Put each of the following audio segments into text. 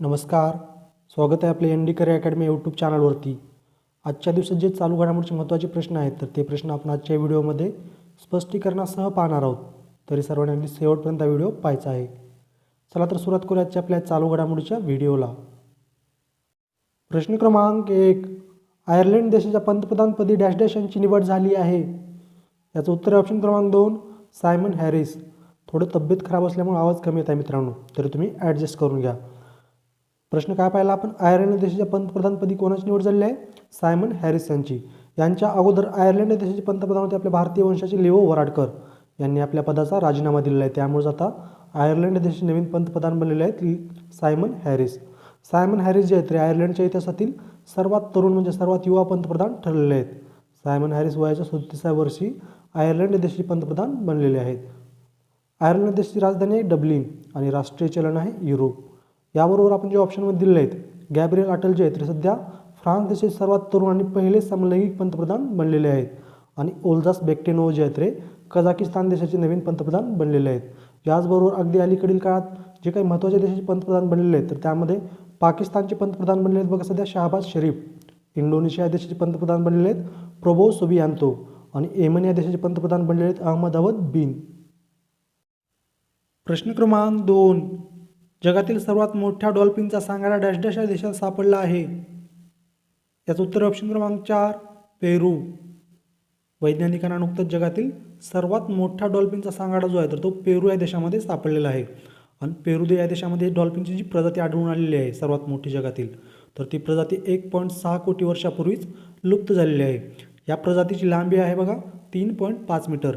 नमस्कार. स्वागत आहे आपले N D Kare academy YouTube चॅनलवरती. आजच्या दिवसात जे चालू घडामोडीचे महत्त्वाचे प्रश्न आहेत तर ते प्रश्न आपण आजच्या व्हिडिओमध्ये स्पष्टीकरणासह पाहणार आहोत. तरी सर्वांनी शेवटपर्यंत व्हिडिओ पाहायचा आहे. चला तर सुरुवात करूया आजच्या आपल्या चालू घडामोडीच्या व्हिडिओला. प्रश्न क्रमांक एक. आयर्लंड देशाच्या पंतप्रधानपदी डॅश डॅश यांची निवड झाली आहे. याचं उत्तर ऑप्शन क्रमांक दोन सायमन हॅरिस. थोडं तब्येत खराब असल्यामुळे आवाज कमी येत आहे मित्रांनो. तरी तुम्ही ॲडजस्ट करून घ्या. प्रश्न काय पाहिला आपण? आयर्लंड देशाच्या पंतप्रधानपदी कोणाची निवड झालेली आहे? सायमन हॅरिस यांची यांच्या अगोदर आयर्लंड देशाचे पंतप्रधान होते आपल्या भारतीय वंशाचे लिओ वराडकर. यांनी आपल्या पदाचा राजीनामा दिलेला आहे. त्यामुळेच आता आयर्लंड देशाचे नवीन पंतप्रधान बनलेले आहेत सायमन हॅरिस. सायमन हॅरिस जे आहेत ते आयर्लंडच्या इतिहासातील सर्वात तरुण म्हणजे सर्वात युवा पंतप्रधान ठरलेले आहेत. सायमन हॅरिस वयाच्या सदतीसाव्या वर्षी आयर्लंड देशाचे पंतप्रधान बनलेले आहेत. आयर्लंड देशाची राजधानी आहे डब्लिन आणि राष्ट्रीय चलन आहे युरोप. याबरोबर आपण जे ऑप्शनमध्ये दिलेले आहेत गॅब्रियल अटल जे आहेत ते सध्या फ्रान्स देशाचे सर्वात तरुण आणि पहिले समलैंगिक पंतप्रधान बनलेले आहेत. आणि ओल्जास बेक्टेनो जे आहेत रे कझाकिस्तान देशाचे नवीन पंतप्रधान बनलेले आहेत. याचबरोबर अगदी अलीकडील काळात जे काही महत्त्वाचे देशाचे पंतप्रधान बनलेले आहेत तर त्यामध्ये पाकिस्तानचे पंतप्रधान बनलेले आहेत बघा सध्या शहाबाज शरीफ. इंडोनेशिया या देशाचे पंतप्रधान बनलेले आहेत प्रोबो सुबियांतो. आणि येमन या देशाचे पंतप्रधान बनलेले आहेत अहमद अवद बिन. प्रश्न क्रमांक दोन. जगातील सर्वात मोठ्या डॉल्फिनचा सांगाडा डॅश डॅश या देशात सापडला आहे. याचं उत्तर ऑप्शन क्रमांक चार पेरू. वैज्ञानिकांना नुकतंच जगातील सर्वात मोठा डॉल्फिनचा सांगाडा जो आहे तर तो पेरू या देशामध्ये सापडलेला आहे. आणि पेरू दे या देशामध्ये डॉल्फिनची जी प्रजाती आढळून आलेली आहे सर्वात मोठी जगातील तर ती प्रजाती एक पॉईंट सहा कोटी वर्षापूर्वीच लुप्त झालेली आहे. या प्रजातीची लांबी आहे बघा तीन पॉईंट पाच मीटर.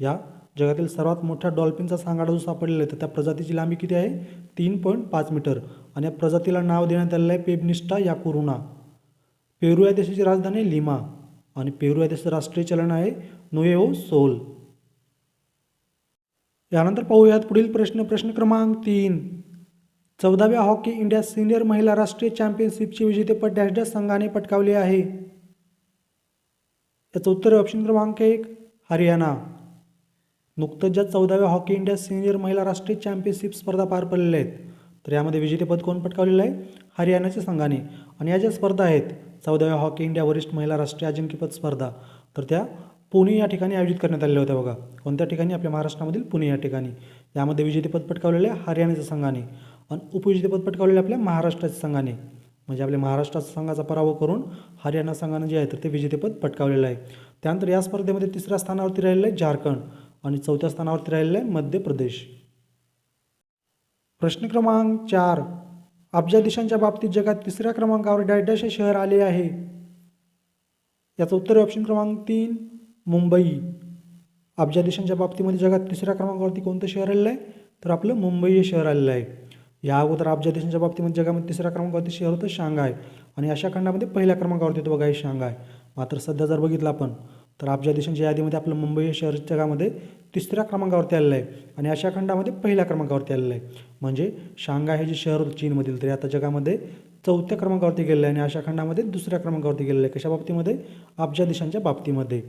या जगातील सर्वात मोठ्या डॉल्फिनचा सांगाडा जो सापडलेला आहे तर त्या प्रजातीची लांबी किती आहे? तीन पॉईंट पाच मीटर. आणि या प्रजातीला नाव देण्यात आलेलं आहे पेबनिस्टा याकुरुना. पेरू या देशाची राजधानी लिमा. आणि पेरू या देशाचं राष्ट्रीय चलन आहे नोएओ सोल. यानंतर पाहूयात पुढील प्रश्न प्रश्न क्रमांक तीन. चौदाव्या हॉकी इंडिया सिनियर महिला राष्ट्रीय चॅम्पियनशिपचे विजेतेपद डॅश डॅश संघाने पटकावले आहे. याचं उत्तर ऑप्शन क्रमांक एक हरियाणा. नुकतंच ज्या चौदाव्या हॉकी इंडिया सिनियर महिला राष्ट्रीय चॅम्पियनशिप स्पर्धा पार पडलेल्या आहेत. तर यामध्ये विजेतेपद कोण पटकावलेलं आहे? हरियाणाच्या संघाने. आणि या ज्या स्पर्धा आहेत चौदाव्या हॉकी इंडिया वरिष्ठ महिला राष्ट्रीय अजिंक्यपद स्पर्धा तर त्या पुणे या ठिकाणी आयोजित करण्यात आलेल्या होत्या बघा. कोणत्या ठिकाणी? आपल्या महाराष्ट्रामधील पुणे या ठिकाणी. यामध्ये विजेतेपद पटकावलेले आहे हरियाणाच्या संघाने. आणि उपविजेतेपद पटकावलेले आपल्या महाराष्ट्राच्या संघाने. म्हणजे आपल्या महाराष्ट्राच्या संघाचा पराभव करून हरियाणा संघानं जे आहे तर ते विजेतेपद पटकावलेलं आहे. त्यानंतर या स्पर्धेमध्ये तिसऱ्या स्थानावरती राहिलेलं आहे झारखंड. आणि चौथ्या स्थानावरती राहिलेलं आहे मध्य प्रदेश. प्रश्न क्रमांक चार. अब्जा देशांच्या बाबतीत जगात तिसऱ्या क्रमांकावर डॅश शहर आले आहे. याचं उत्तर ऑप्शन क्रमांक तीन मुंबई. अब्जा देशांच्या बाबतीमध्ये जगात तिसऱ्या क्रमांकावरती कोणतं शहर आलेलं आहे? तर आपलं मुंबई हे शहर आलेलं आहे. या अगोदर अब्जा देशांच्या बाबतीमध्ये जगामध्ये तिसऱ्या क्रमांकावरती शहर होतं शांघाय. आणि अशा खंडामध्ये पहिल्या क्रमांकावरती होतं बघा हे शांघाय. मात्र सध्या जर बघितलं आपण तर अब्जा देशांच्या यादीमध्ये आपलं मुंबई हे शहर जगामध्ये तिसऱ्या क्रमांकावरती आलेलं आहे. आणि अशा खंडामध्ये पहिल्या क्रमांकावरती आलेलं आहे. म्हणजे शांघाय हे जे शहर होतं चीनमधील तरी आता जगामध्ये चौथ्या क्रमांकावरती गेलेलं आहे आणि अशा खंडामध्ये दुसऱ्या क्रमांकावरती गेलेलं आहे. कशा बाबतीमध्ये? अब्जा देशांच्या बाबतीमध्ये.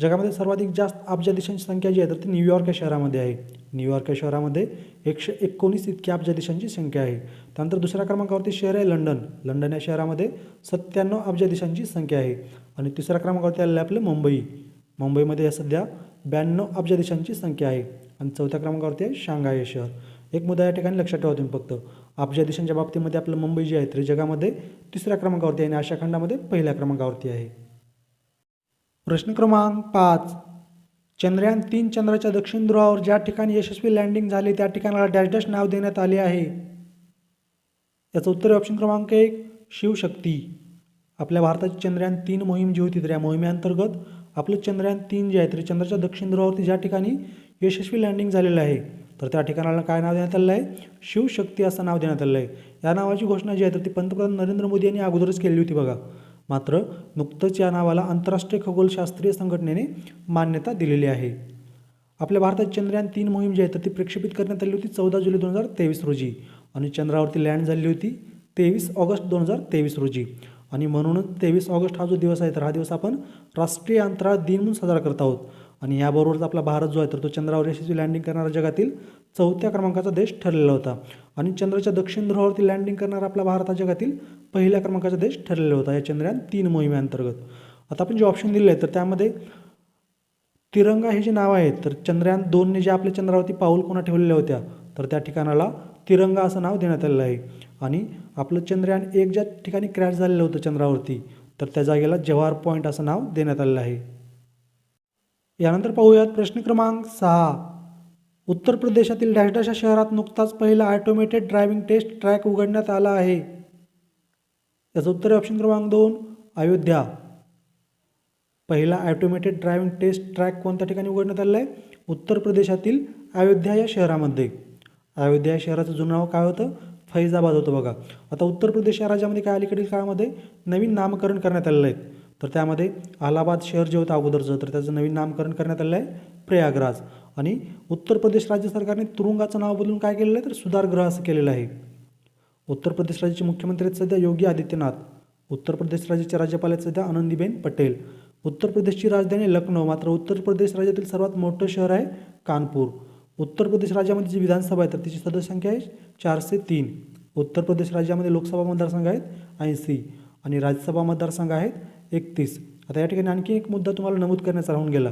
जगामध्ये सर्वाधिक जास्त अब्जा देशांची संख्या जी आहे तर ती न्यूयॉर्क या शहरामध्ये आहे. न्यूयॉर्क या शहरामध्ये एकशे एकोणीस इतकी अब्जा देशांची संख्या आहे. त्यानंतर दुसऱ्या क्रमांकावरती शहर आहे लंडन. लंडन या शहरामध्ये सत्त्याण्णव अब्जा देशांची संख्या आहे. आणि तिसऱ्या क्रमांकावरती आलेलं आहे आपलं मुंबई. मुंबईमध्ये सध्या ब्याण्णव अब्ज देशांची संख्या आहे. आणि चौथ्या क्रमांकावरती आहे शांघाय हे शहर. एक मुद्दा या ठिकाणी लक्षात ठेवा तुम्ही फक्त. अब्ज देशांच्या बाबतीमध्ये आपलं मुंबई जे आहे तरी जगामध्ये तिसऱ्या क्रमांकावरती आहे आणि आशिया खंडामध्ये पहिल्या क्रमांकावरती आहे. प्रश्न क्रमांक पाच. चंद्रयान तीन चंद्राच्या दक्षिण ध्रुवावर ज्या ठिकाणी यशस्वी लँडिंग झाले त्या ठिकाणाला डॅश डॅश नाव देण्यात आले आहे. याचं उत्तर ऑप्शन क्रमांक एक शिवशक्ती. आपल्या भारताची चंद्रयान तीन मोहीम जी होती तर या मोहिमेअंतर्गत आपलं चंद्रयान तीन जे आहे तर चंद्राच्या दक्षिण ध्रुवावरती ज्या ठिकाणी यशस्वी लँडिंग झालेलं आहे तर त्या ठिकाणाला काय नाव देण्यात आलेलं आहे? शिवशक्ती असं नाव देण्यात आलेलं आहे. या नावाची घोषणा जी आहे तर ती पंतप्रधान नरेंद्र मोदी यांनी अगोदरच केली होती बघा. मात्र नुकतंच या नावाला आंतरराष्ट्रीय खगोलशास्त्रीय संघटनेने मान्यता दिलेली आहे. आपल्या भारतात चंद्रयान तीन मोहीम जी आहे तर ती प्रक्षेपित करण्यात आली होती चौदा जुलै दोन हजार तेवीस रोजी. आणि चंद्रावरती लँड झाली होती तेवीस ऑगस्ट दोन हजार तेवीस रोजी. आणि म्हणूनच तेवीस ऑगस्ट हा जो दिवस आहे तर हा दिवस आपण राष्ट्रीय अंतराळ दिन म्हणून साजरा करत आहोत. आणि याबरोबरच आपला भारत जो आहे तर तो चंद्रावर यशस्वी लँडिंग करणारा जगातील चौथ्या क्रमांकाचा देश ठरलेला होता. आणि चंद्राच्या दक्षिण ध्रुवावरती लँडिंग करणारा आपला भारत हा जगातील पहिल्या क्रमांकाचा देश ठरलेला होता या चंद्रयान तीन मोहिमेअंतर्गत आता आपण जे ऑप्शन दिले आहे तर त्यामध्ये तिरंगा हे जे नाव आहे तर चंद्रयान दोनने जे आपल्या चंद्रावरती पाऊल कोणा ठेवलेल्या होत्या तर त्या ठिकाणाला तिरंगा असं नाव देण्यात आलेलं आहे. आणि आपलं चंद्रयान एक ज्या ठिकाणी क्रॅश झालेलं होतं चंद्रावरती तर त्या जागेला जवाहर पॉईंट असं नाव देण्यात आलेलं आहे. यानंतर पाहूयात प्रश्न क्रमांक सहा. उत्तर प्रदेशातील डॅशडॅशा शहरात नुकताच पहिला ऑटोमेटेड ड्रायव्हिंग टेस्ट ट्रॅक उघडण्यात आला आहे. याचं उत्तर ऑप्शन क्रमांक दोन अयोध्या. पहिला ॲटोमेटेड ड्रायव्हिंग टेस्ट ट्रॅक कोणत्या ठिकाणी उघडण्यात आलेला आहे? उत्तर प्रदेशातील अयोध्या या शहरामध्ये. अयोध्या शहराचं जुनं नाव काय होतं? फैजाबाद होतं बघा. आता उत्तर प्रदेश या राज्यामध्ये काय अलीकडील काळामध्ये नवीन नामकरण करण्यात आलेलं आहे. तर त्यामध्ये अलाहाबाद शहर जे होतं अगोदरचं तर त्याचं नवीन नामकरण करण्यात आलेलं आहे प्रयागराज. आणि उत्तर प्रदेश राज्य सरकारने तुरुंगाचं नाव बदलून काय केलेलं आहे? तर सुधारगृह असं केलेलं आहे. उत्तर प्रदेश राज्याचे मुख्यमंत्री आहेत सध्या योगी आदित्यनाथ. उत्तर प्रदेश राज्याचे राज्यपाल आहेत सध्या आनंदीबेन पटेल. उत्तर प्रदेशची राजधानी लखनौ मात्र उत्तर प्रदेश राज्यातील सर्वात मोठं शहर आहे कानपूर. उत्तर प्रदेश राज्यामध्ये जी विधानसभा आहे तर तिची सदस्य संख्या आहे चारशे तीन. उत्तर प्रदेश राज्यामध्ये लोकसभा मतदारसंघ आहेत ऐंशी आणि राज्यसभा मतदारसंघ आहेत एकतीस. आता या ठिकाणी आणखी एक मुद्दा तुम्हाला नमूद करण्याचा राहून गेला.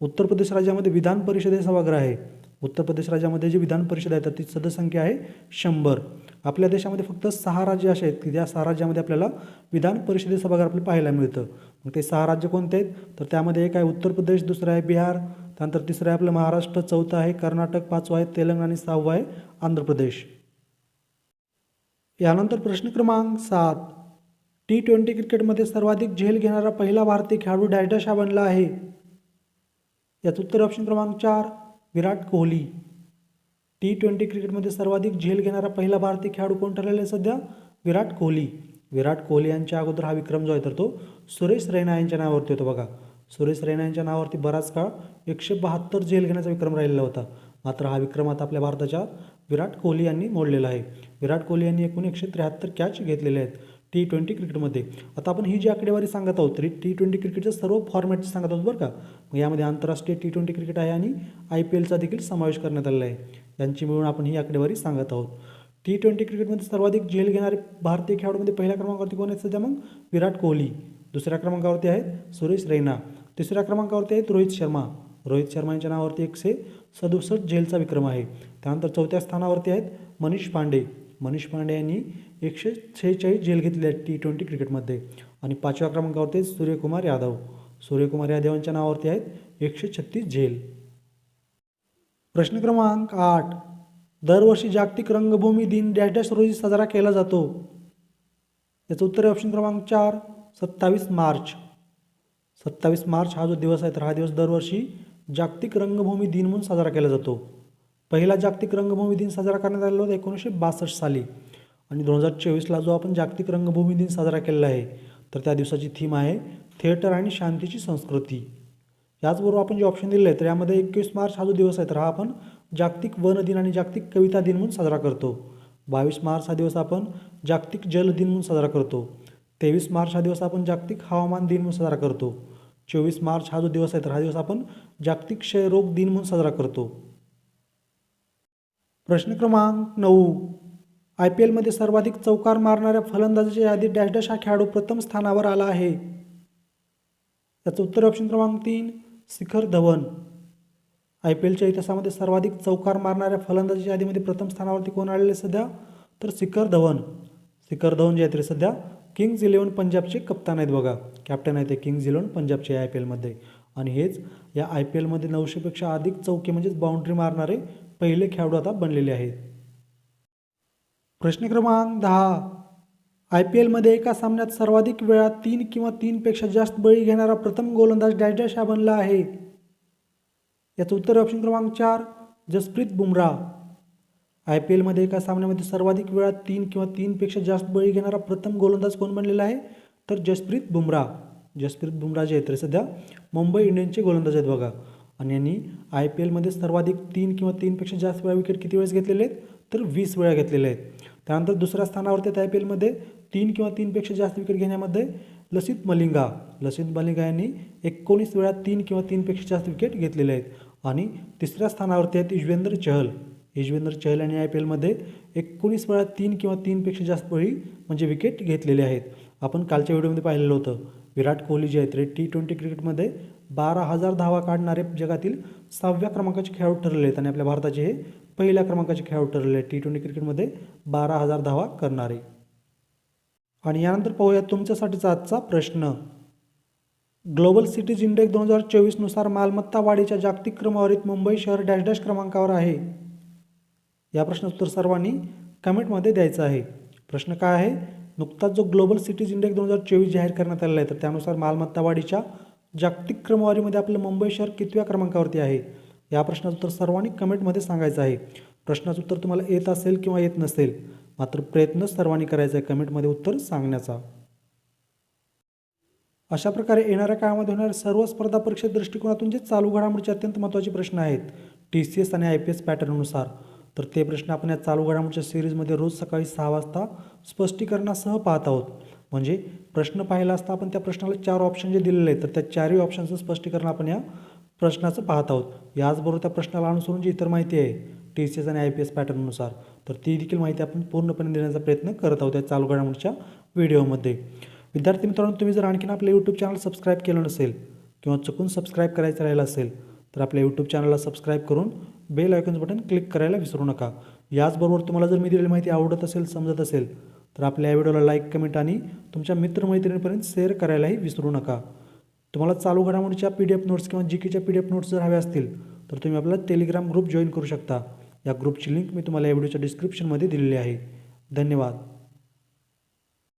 उत्तर प्रदेश राज्यामध्ये विधान परिषदे सभागृह आहे. उत्तर प्रदेश राज्यामध्ये जी विधान परिषद आहे तर सदस्य संख्या आहे शंभर. आपल्या देशामध्ये फक्त सहा राज्य असे आहेत की त्या सहा राज्यामध्ये आपल्याला विधान परिषदे सभागृह आपल्याला पाहायला मिळतं. मग ते सहा राज्य कोणते आहेत? तर त्यामध्ये एक आहे उत्तर प्रदेश दुसरं आहे बिहार त्यानंतर तिसरं आहे आपलं महाराष्ट्र चौथं आहे कर्नाटक पाचवं आहे तेलंगणा आणि सहावं आहे आंध्र प्रदेश. यानंतर प्रश्न क्रमांक सात. टी ट्वेंटी क्रिकेटमध्ये सर्वाधिक झेल घेणारा पहिला भारतीय खेळाडू डॅश हा बनला आहे. याचं उत्तर ऑप्शन क्रमांक चार विराट कोहली. टी ट्वेंटी क्रिकेटमध्ये सर्वाधिक झेल घेणारा पहिला भारतीय खेळाडू कोण ठरलेला आहे सध्या? विराट कोहली. विराट कोहली यांच्या अगोदर हा विक्रम जो आहे तर तो सुरेश रैना यांच्या नावावरती होतो बघा. सुरेश रैना यांच्या नावावरती बराच काळ एकशे बहात्तर झेल घेण्याचा विक्रम राहिलेला होता. मात्र हा विक्रम आता आपल्या भारताच्या विराट कोहली यांनी मोडलेला आहे. विराट कोहली यांनी एकूण एकशे त्र्याहत्तर कॅच घेतलेले आहेत टी ट्वेंटी क्रिकेटमध्ये. आता आपण ही जी आकडेवारी सांगत आहोत तरी टी ट्वेंटी क्रिकेटच्या सर्व फॉर्मॅटची सांगत आहोत बरं का? मग यामध्ये आंतरराष्ट्रीय टी ट्वेंटी क्रिकेट आहे आणि आय पी एलचा देखील समावेश करण्यात आलेला आहे. यांची मिळून आपण ही आकडेवारी सांगत आहोत. टी ट्वेंटी क्रिकेटमध्ये सर्वाधिक झेल घेणारे भारतीय खेळाडूमध्ये पहिल्या क्रमांकावरती कोण आहेत सध्या मग? विराट कोहली. दुसऱ्या क्रमांकावरती आहेत सुरेश रैना. तिसऱ्या क्रमांकावरती आहेत रोहित शर्मा. रोहित शर्मा यांच्या नावावरती एकशे सदुसष्ट झेलचा विक्रम आहे. त्यानंतर चौथ्या स्थानावरती आहेत मनीष पांडे. मनीष पांडे यांनी एकशे छेचाळीस झेल घेतली आहे टी ट्वेंटी क्रिकेटमध्ये. आणि पाचव्या क्रमांकावरती आहेत सूर्यकुमार यादव. सूर्यकुमार यादव यांच्या नावावरती आहेत एकशे छत्तीस झेल प्रश्न क्रमांक आठ. दरवर्षी जागतिक रंगभूमी दिन डॅश डॅश रोजी साजरा केला जातो. याचं उत्तर आहे ऑप्शन क्रमांक चार. सत्तावीस मार्च. सत्तावीस मार्च हा जो दिवस आहे तर हा दिवस दरवर्षी जागतिक रंगभूमी दिन म्हणून साजरा केला जातो. पहिला जागतिक रंगभूमी दिन साजरा करण्यात आलेला होता एकोणीसशे बासष्ट साली. आणि दोन हजार चोवीसला जो आपण जागतिक रंगभूमी दिन साजरा केलेला आहे तर त्या दिवसाची थीम आहे थिएटर आणि शांतीची संस्कृती. याचबरोबर आपण जे ऑप्शन दिले आहे तर यामध्ये एकवीस मार्च हा जो दिवस आहे तर हा आपण जागतिक वन दिन आणि जागतिक कविता दिन म्हणून साजरा करतो. बावीस मार्च हा दिवस आपण जागतिक जल दिन म्हणून साजरा करतो. तेवीस मार्च हा दिवस आपण जागतिक हवामान दिन म्हणून साजरा करतो. चोवीस मार्च हा जो दिवस आहे तर हा दिवस आपण जागतिक क्षयरोग दिन म्हणून साजरा करतो. प्रश्न क्रमांक नऊ. आय पी एलमध्ये सर्वाधिक चौकार मारणाऱ्या फलंदाजाच्या यादीत डॅश डॅश हा खेळाडू प्रथम स्थानावर आला आहे. त्याचं उत्तर ऑप्शन क्रमांक तीन शिखर धवन. आय पी एलच्या इतिहासामध्ये सर्वाधिक चौकार मारणाऱ्या फलंदाजाच्या यादीमध्ये प्रथम स्थानावरती कोण आलेले सध्या? तर शिखर धवन. शिखर धवन जे आहेत ते सध्या किंग्ज इलेव्हन पंजाबचे कप्तान आहेत बघा. कॅप्टन आहेत ते किंग्ज इलेवन पंजाबचे आय पी एलमध्ये आणि हेच या आय पी एलमध्ये नऊशेपेक्षा अधिक चौके म्हणजेच बाउंड्री मारणारे पहिले खेळाडू आता बनलेले आहेत. प्रश्न क्रमांक दहा. आय पी एलमध्ये एका सामन्यात सर्वाधिक वेळा तीन किंवा तीनपेक्षा जास्त बळी घेणारा प्रथम गोलंदाज डॅश डॅश हा बनला आहे. याचं उत्तर ऑप्शन क्रमांक चार जसप्रीत बुमराह. आय पी एलमध्ये एका सामन्यामध्ये सर्वाधिक वेळा तीन किंवा तीनपेक्षा जास्त बळी घेणारा प्रथम गोलंदाज कोण बनलेला आहे? तर जसप्रीत बुमराह. जसप्रीत बुमराह जे आहेत सध्या मुंबई इंडियन्सचे गोलंदाज आहेत बघा. आणि यांनी आय पी एलमध्ये सर्वाधिक तीन किंवा तीनपेक्षा जास्त वेळा विकेट किती वेळेस घेतलेले आहेत? तर वीस वेळा घेतलेले आहेत. त्यानंतर दुसऱ्या स्थानावरती आहेत आय पी एलमध्ये तीन किंवा तीनपेक्षा जास्त विकेट घेण्यामध्ये लसित मलिंगा. लसित मलिंगा यांनी एकोणीस वेळा तीन किंवा तीनपेक्षा जास्त विकेट घेतलेले आहेत. आणि तिसऱ्या स्थानावरती आहेत युजवेंद्र चहल. युजवेंद्र चहल यांनी आय पी एलमध्ये एकोणीस वेळा तीन किंवा तीनपेक्षा जास्त वेळी म्हणजे विकेट घेतलेले आहेत. आपण कालच्या व्हिडिओमध्ये पाहिलेलं होतं विराट कोहली जे आहेत ते टी ट्वेंटी क्रिकेटमध्ये बारा हजार धावा काढणारे जगातील सहाव्या क्रमांकाचे खेळाडू ठरलेले आहेत आणि आपल्या भारताचे हे पहिल्या क्रमांकाचे खेळाडू ठरलेले आहेत. टी ट्वेंटी क्रिकेटमध्ये बारा हजार धावा करणारे. आणि यानंतर पाहूया तुमच्यासाठीचा आजचा प्रश्न. ग्लोबल सिटीज इंडेक्स दोन हजार चोवीसनुसार मालमत्ता वाढीच्या जागतिक क्रमवारीत मुंबई शहर डॅश डॅश क्रमांकावर आहे. या प्रश्नाचं उत्तर सर्वांनी कमेंटमध्ये द्यायचं आहे. प्रश्न काय आहे? नुकताच जो ग्लोबल सिटीज इंडेक्स दोन हजार चोवीस जाहीर करण्यात आलेला आहे तर त्यानुसार मालमत्ता वाढीच्या जागतिक क्रमवारीमध्ये आपलं मुंबई शहर कितव्या क्रमांकावरती आहे? या प्रश्नाचं उत्तर सर्वांनी कमेंटमध्ये सांगायचं आहे. प्रश्नाचं उत्तर तुम्हाला येत असेल किंवा येत नसेल मात्र प्रयत्न सर्वांनी करायचा आहे कमेंटमध्ये उत्तर सांगण्याचा. अशा प्रकारे येणाऱ्या काळामध्ये होणाऱ्या सर्व स्पर्धा परीक्षेत दृष्टिकोनातून जे चालू घडामोडीचे अत्यंत महत्त्वाचे प्रश्न आहेत टी सी एस आणि आय पी एस पॅटर्ननुसार. तर ते प्रश्न आपण या चालू घडामोडीच्या सिरीजमध्ये रोज सकाळी सहा वाजता स्पष्टीकरणासह पाहत आहोत. म्हणजे प्रश्न पाहिला असता आपण त्या प्रश्नाला चार ऑप्शन जे दिलेले आहेत तर त्या चारही ऑप्शनचं स्पष्टीकरण आपण या प्रश्नाचं पाहत आहोत. याचबरोबर त्या प्रश्नाला अनुसरून जी इतर माहिती आहे टी सी एस आणि आय पी एस पॅटर्ननुसार तर ती देखील माहिती आपण पूर्णपणे देण्याचा प्रयत्न करत आहोत या चालू घडामोडीच्या व्हिडिओमध्ये. विद्यार्थी मित्रांनो तुम्ही जर आणखीन आपलं यूट्यूब चॅनल सबस्क्राईब केलं नसेल किंवा चुकून सबस्क्राईब करायचं राहिलं असेल तर आपल्या यूट्यूब चॅनलला सबस्क्राईब करून बेल आयकॉनचं बटन क्लिक करायला विसरू नका. याचबरोबर तुम्हाला जर मी दिलेली माहिती आवडत असेल समजत असेल तर आपल्या या व्हिडिओला लाईक कमेंट आणि तुमच्या मित्रमैत्रिणीपर्यंत शेअर करायलाही विसरू नका. तुम्हाला चालू घडामोडीच्या पी डी एफ नोट्स किंवा जी केच्या पी डी एफ नोट्स जर हव्या असतील तर तुम्ही आपला टेलिग्राम ग्रुप जॉईन करू शकता. या ग्रुपची लिंक मी तुम्हाला या व्हिडिओच्या डिस्क्रिप्शनमध्ये दिलेली आहे. धन्यवाद.